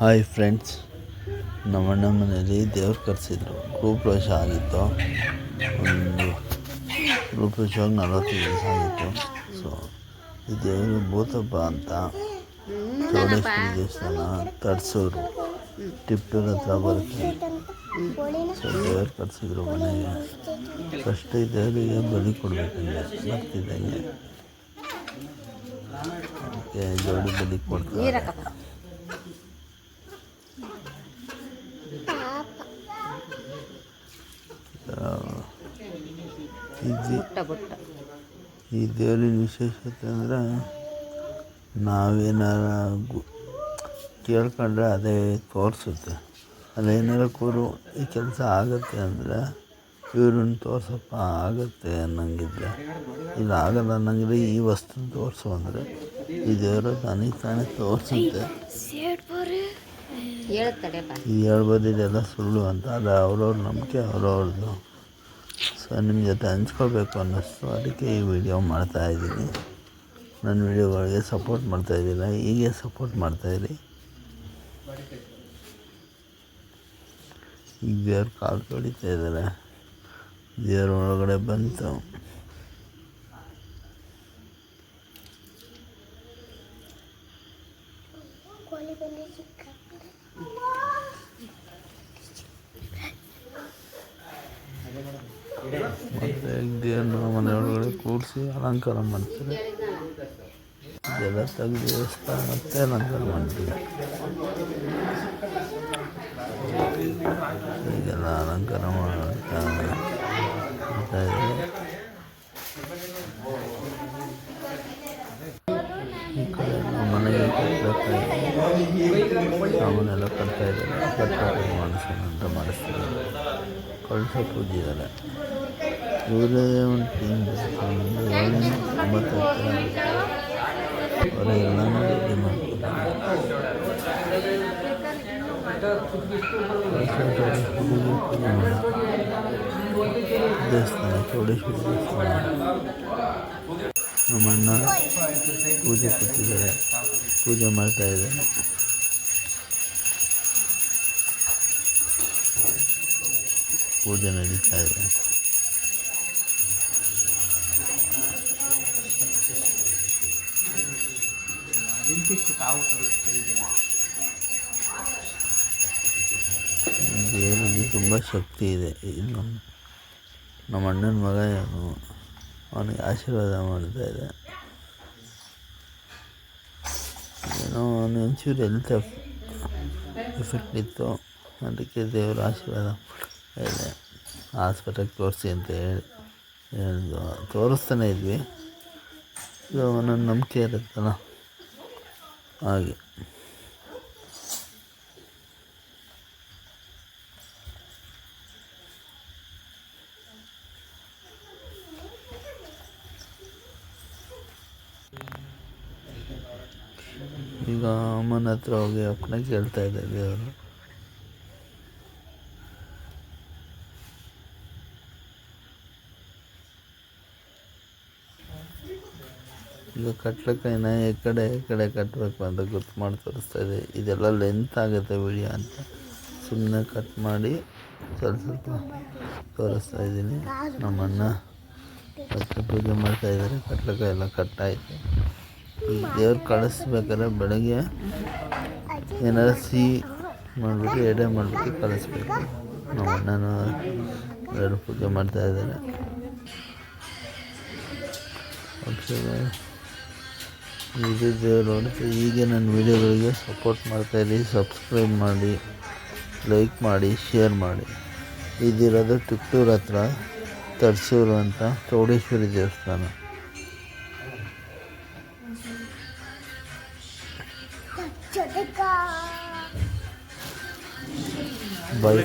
Hi friends ನಮ್ಮ ಮನೇಲಿ ದೇವ್ರು ಕರೆಸಿದ್ರು. ಗೃಹಪ್ರವೇಶ ಆಗಿತ್ತು. ಒಂದು ಗೃಹಪ್ರವೇಶವಾಗಿ ನಲವತ್ತು ದಿವಸ ಆಗಿತ್ತು. ಸೊ ಈ ದೇವರು ಭೂತಪ್ಪ ಅಂತ ಚೌಡೇಶ್ವರಿ ದೇವಸ್ಥಾನ ತರ್ಸೂರು. ಟಿಪ್ಟೂರ್ ಹತ್ರ ಬರುತ್ತೆ. ಸೊ ದೇವ್ರು ಕರೆಸಿದ್ರು ಮನೆಗೆ. ಫಸ್ಟ್ ದೇವರಿಗೆ ಬಲಿ ಕೊಡಬೇಕಂದ್ರೆ ಬರ್ತಿದ್ದಂಗೆ. ಅದಕ್ಕೆ ಜೋಡಿ ಬಲಿ ಕೊಡ್ತಾರೆ. ಇದು ಈ ದೇವ್ರಿನ ವಿಶೇಷತೆ ಅಂದರೆ ನಾವೇನಾರ ಕೇಳ್ಕೊಂಡ್ರೆ ಅದೇ ತೋರಿಸುತ್ತೆ. ಅದೇನಾರ ಕೂರು ಈ ಕೆಲಸ ಆಗುತ್ತೆ ಅಂದರೆ ಇವ್ರನ್ನ ತೋರ್ಸಪ್ಪ, ಆಗುತ್ತೆ ಅನ್ನಂಗಿದ್ರೆ. ಇಲ್ಲ ಆಗಲ್ಲ ಅನ್ನಂಗಿದ್ರೆ ಈ ವಸ್ತು ತೋರಿಸು ಅಂದರೆ ಈ ದೇವರು ತಾನೇ ತಾನೇ ತೋರಿಸುತ್ತೆ. ಈ ಹೇಳ್ಬೋದು ಸುಳ್ಳು ಅಂತ. ಅದು ಅವ್ರವ್ರ ನಂಬಿಕೆ ಅವ್ರವ್ರದ್ದು. ಸೊ ನಿಮ್ಮ ಜೊತೆ ಹಂಚ್ಕೋಬೇಕು ಅನ್ನಿಸ್ತು ಅದಕ್ಕೆ ಈ ವಿಡಿಯೋ ಮಾಡ್ತಾಯಿದ್ದೀನಿ ನನ್ನ ವಿಡಿಯೋಗಳಿಗೆ ಸಪೋರ್ಟ್ ಮಾಡ್ತಾಯಿದ್ದಿಲ್ಲ ಹೀಗೆ ಸಪೋರ್ಟ್ ಮಾಡ್ತಾಯಿರಿ ಈಗ ದೇವ್ರು ಕಾಲು ತೊಳಿತಾ ಇದ್ದಾರೆ. ದೇವ್ರ ಒಳಗಡೆ ಬಂತು. ಮತ್ತು ದೇವ್ರನ್ನ ಮನೆ ಒಳಗಡೆ ಕೂರಿಸಿ ಅಲಂಕಾರ ಮಾಡ್ತಾರೆ ಇದೆಲ್ಲ ತೆಗೆದು ದೇವಸ್ಥಾನ ಮತ್ತೆ ಅಲಂಕಾರ ಮಾಡ್ತೀವಿ. ಈಗೆಲ್ಲ ಅಲಂಕಾರ ಮಾಡ್ತಾ ಸಾಮಾನೆಲ್ಲ ಕಟ್ತಾ ಇದ್ದಾರೆ ಕಟ್ಟಬೇಕು ಮಾಡಿಸೋಣ ಅಂತ ಮಾಡಿಸ್ತಾರೆ ಕಳಸ ಪೂಜೆ ಇದ್ದಾರೆ ಇವರೇ ಒಂದು ಟೀಮ್ ಒಂದು ಏಳೆಂಟು ಒಂಬತ್ತು ಅವರ ಎಲ್ಲನೂ ರೆಡಿ ಮಾಡ್ತಾರೆ ದೇವಸ್ಥಾನ ಚೌಡೇಶ್ವರಿ ದೇವಸ್ಥಾನ ನಮ್ಮ ಅಣ್ಣ ಪೂಜೆ ಕೊಟ್ಟಿದ್ದಾರೆ. ಪೂಜೆ ಮಾಡ್ತಾ ಇದ್ದಾರೆ ಪೂಜೆ ನಡೀತಾ ಇದೆ ದೇವರಲ್ಲಿ ತುಂಬ ಶಕ್ತಿ ಇದೆ ಇನ್ನು ನಮ್ಮ ಅಣ್ಣನ ಮಗ ಅವನಿಗೆ ಆಶೀರ್ವಾದ ಮಾಡ್ತಾ ಇದೆ ಏನೋ ಅವನು ಒಂಚೂರು ಎಲ್ತ್ ಎಫೆಕ್ಟ್ ಇತ್ತು ಅದಕ್ಕೆ ದೇವರ ಆಶೀರ್ವಾದ ಹಾಸ್ಪಿಟಲ್ಗೆ ತೋರಿಸಿ ಅಂತ ಹೇಳಿ ತೋರಿಸ್ತಾನೆ ಇದ್ವಿ. ಇದು ಒಂದೊಂದು ನಂಬಿಕೆ ಇರುತ್ತಲ್ಲ? ಹಾಗೆ. ಈಗ ಅಮ್ಮನ ಹತ್ರ ಹೋಗಿ ಅಪ್ಪನ ಕೇಳ್ತಾ ಇದ್ದೆ ದೇವರು. ಈಗ ಕಟ್ಲಕ್ಕೈನ ಈ ಕಡೆ ಈ ಕಡೆ ಕಟ್ಟಬೇಕು ಅಂತ ಗೊತ್ತು ಮಾಡಿ ತೋರಿಸ್ತಾ ಇದೆ. ಇದೆಲ್ಲ ಲೆಂತ್ ಆಗುತ್ತೆ ವಿಡಿಯೋ ಅಂತ. ಸುಮ್ಮನೆ ಕಟ್ ಮಾಡಿ ಸ್ವಲ್ಪ ಸ್ವಲ್ಪ ತೋರಿಸ್ತಾ ಇದ್ದೀನಿ. ನಮ್ಮಣ್ಣ ಮತ್ತೆ ಪೂಜೆ ಮಾಡ್ತಾ ಇದ್ದಾರೆ. ಕಟ್ಲಕ್ಕ ಎಲ್ಲ ಕಟ್ಟಾಯಿತು ಈ ದೇವ್ರು ಕಳಿಸ್ಬೇಕಾದ್ರೆ ಬೆಳಗ್ಗೆ ಏನಾದ್ರು ಸಿಹಿ ಮಾಡಿಬಿಟ್ಟು, ಎಡೆ ಮಾಡಿಬಿಟ್ಟು ಕಳಿಸ್ಬೇಕು. ನಮ್ಮ ಅಣ್ಣನೂ ಎರಡು ಪೂಜೆ ಮಾಡ್ತಾ ಇದ್ದಾರೆ. ಅಕ್ಷರ ಇದು ದೇವ್ರು ನೋಡುತ್ತೆ ಹೀಗೆ ನನ್ನ ವಿಡಿಯೋಗಳಿಗೆ ಸಪೋರ್ಟ್ ಮಾಡ್ತಾಯಿರಿ ಸಬ್ಸ್ಕ್ರೈಬ್ ಮಾಡಿ ಲೈಕ್ ಮಾಡಿ ಶೇರ್ ಮಾಡಿ. ಇದಿರೋದು ಟಿಪ್ಟೂರ್ ಹತ್ರ ತರ್ಸೂರು ಅಂತ ಚೌಡೇಶ್ವರಿ ದೇವಸ್ಥಾನ. ಬೈ